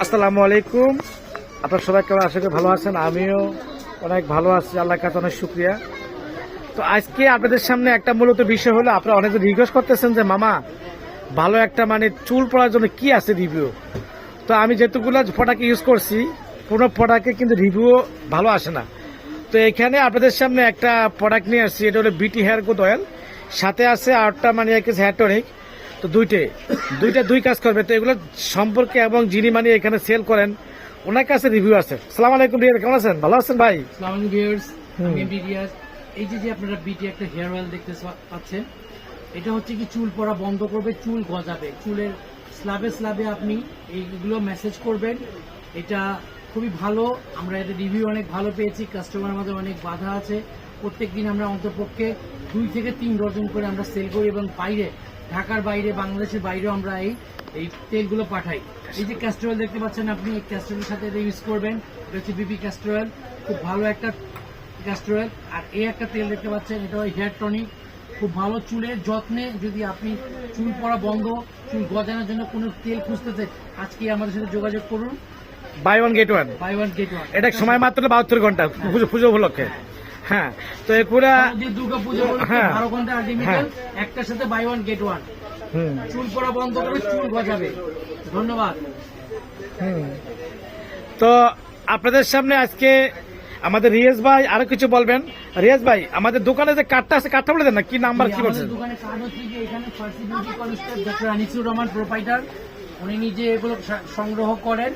আসসালামু আলাইকুম। আপনার সবাই কেমন? আশা করি ভালো আছেন। আমিও অনেক ভালো আছি। আল্লাহ কাছে অনেক শুক্রিয়া। তো আজকে আপনাদের সামনে একটা মূলত বিষয় হলো, আপনারা অনেকে রিকোয়েস্ট করতেছেন যে, মামা, ভালো একটা মানে চুল পড়ার জন্য কি আছে রিভিউ তো আমি যেহেতুগুলো প্রোডাক্ট ইউজ করছি, কোনো প্রোডাক্টে কিন্তু রিভিউ ভালো আসে না। তো এখানে আপনাদের সামনে একটা প্রোডাক্ট নিয়ে আসছি। এটা হলো বিটি হেয়ার গ্রোথ অয়েল। সাথে আছে আটটা মানে এক হেয়ার টনিক তো দুইটে। দুইটা দুই কাজ করবে। তো এগুলো সম্পর্কে এবং যিনি মানে এখানে সেল করেন ওনার কাছে রিভিউ আছে। সালাম আলাইকুম রিয়াদ কেমন আছেন? ভালো আছেন ভাই? সালামালাইকুম ভিউয়ার্স আমি রিয়াজ এই যে যে আপনারা বিটি একটা হেয়ার অয়েল দেখতে পাচ্ছেন এটা হচ্ছে কি চুল পড়া বন্ধ করবে চুল গজাবে। চুলের স্লাবে স্লাবে আপনি এইগুলো মেসেজ করবেন। এটা খুবই ভালো। আমরা এটা রিভিউ অনেক ভালো পেয়েছি। কাস্টমার আমাদের অনেক বাধা আছে। প্রত্যেকদিন আমরা অন্তপক্ষে দুই থেকে তিন ডজন করে আমরা সেল করি এবং বাইরে ঢাকার বাইরে বাংলাদেশের বাইরে আমরা এই এই তেলগুলো পাঠাই। এই যে ক্যাস্টর অয়েল দেখতে পাচ্ছেন আপনি এই ক্যাস্টরের সাথে এটা ইউজ করবেন। এটা হচ্ছে বিপি ক্যাস্টর অয়েল খুব ভালো একটা ক্যাস্টর অয়েল আর এই একটা তেল দেখতে পাচ্ছেন এটা হেয়ার টনিক খুব ভালো চুলের যত্নে যদি আপনি চুল পড়া বন্ধ চুল গজানোর জন্য কোনো তেল খুঁজতেছে আজকে আমাদের সাথে যোগাযোগ করুন। Buy one get one buy one get one এটা সময় মাত্র বাহাত্তর ঘণ্টা পুজো পুজো উপলক্ষে। হ্যাঁ তো এ পুরা দুর্গা পুজো হ্যাঁ। বারো ঘণ্টা আলটিমেটাল একটার সাথে বাই ওয়ান গেট ওয়ান হুম। চুল পড়া বন্ধ করবে চুল গজাবে। ধন্যবাদ। হুম। তো আপনাদের সামনে আজকে আমাদের রিয়াজ ভাই আরও কিছু বলবেন? রিয়াজ ভাই আমাদের দোকানে যে কার্ডটা আছে কার্ডটা বলে দেন না কি নাম্বার কি বলছেন? দোকানে কার্ড হচ্ছে যে এখানে ফার্সি বিউটি কলেজের ডক্টর আনিসুর রহমান প্রোপাইটার উনি নিজে এগুলো সংগ্রহ করেন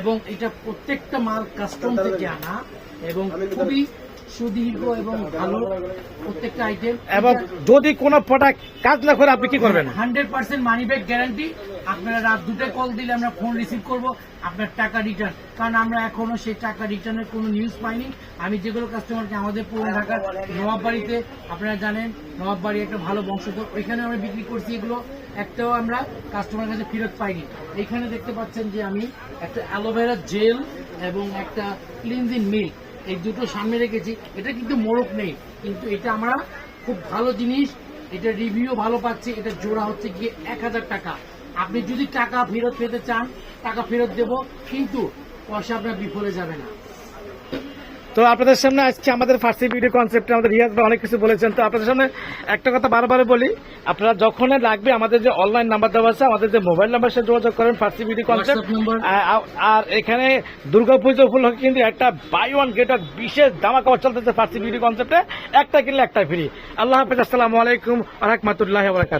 এবং এটা প্রত্যেকটা মাল কাস্টম থেকে আনা এবং খুবই সুদীর্ঘ এবং ভালো প্রত্যেকটা আইটেম এবং যদি কোনো প্রোডাক্ট কাজ না করে আপনি কি করবেন? Hundred percent money back guarantee আপনারা রাত দুটায় কল দিলে আমরা ফোন রিসিভ করব আপনার টাকা রিটার্ন কারণ আমরা এখনও সেই টাকা রিটার্নের কোনো নিউজ পাইনি। আমি যেগুলো কাস্টমারকে আমাদের পুরনো ঢাকার নবাববাড়িতে আপনারা জানেন নবাববাড়ি একটা ভালো বংশধর। ওইখানে আমরা বিক্রি করছি এগুলো। একটাও আমরা কাস্টমারের কাছে ফেরত পাইনি। এখানে দেখতে পাচ্ছেন যে আমি একটা অ্যালোভেরা জেল এবং একটা ক্লিনজিং মিল্ক এই দুটো সামনে রেখেছি। এটা কিন্তু মোড়ক নেই, কিন্তু এটা আমরা খুব ভালো জিনিস, এটা রিভিউ ভালো পাচ্ছি, এটা জোড়া হচ্ছে গিয়ে এক হাজার টাকা। আপনি যদি টাকা ফেরত পেতে চান, টাকা ফেরত দেব, কিন্তু পয়সা আপনার বিফলে যাবে না। তো আপনাদের সামনে আজকে আমাদের ফার্সি ভিডিও কনসেপ্টে আমাদের রিয়াজ ভাই অনেক কিছু বলেছেন। তো আপনাদের সামনে একটা কথা বারবার বলি আপনারা যখন লাগবে আমাদের যে অনলাইন নাম্বার দেওয়া আছে আমাদের যে মোবাইল নাম্বার সাথে যোগাযোগ করেন ফার্সি বিডি কনসেপ্ট। আর এখানে দুর্গাপুজো উপলক্ষে কিন্তু একটা বাই ওয়ান গেট বিশেষ দামা কাপড় চলতেছে ফার্সি বিডি কনসেপ্টে একটা কিনলে একটা ফ্রি আল্লাহ হাফিজ আসসালামু আলাইকুম রহমতুল্লাহ বারাকাত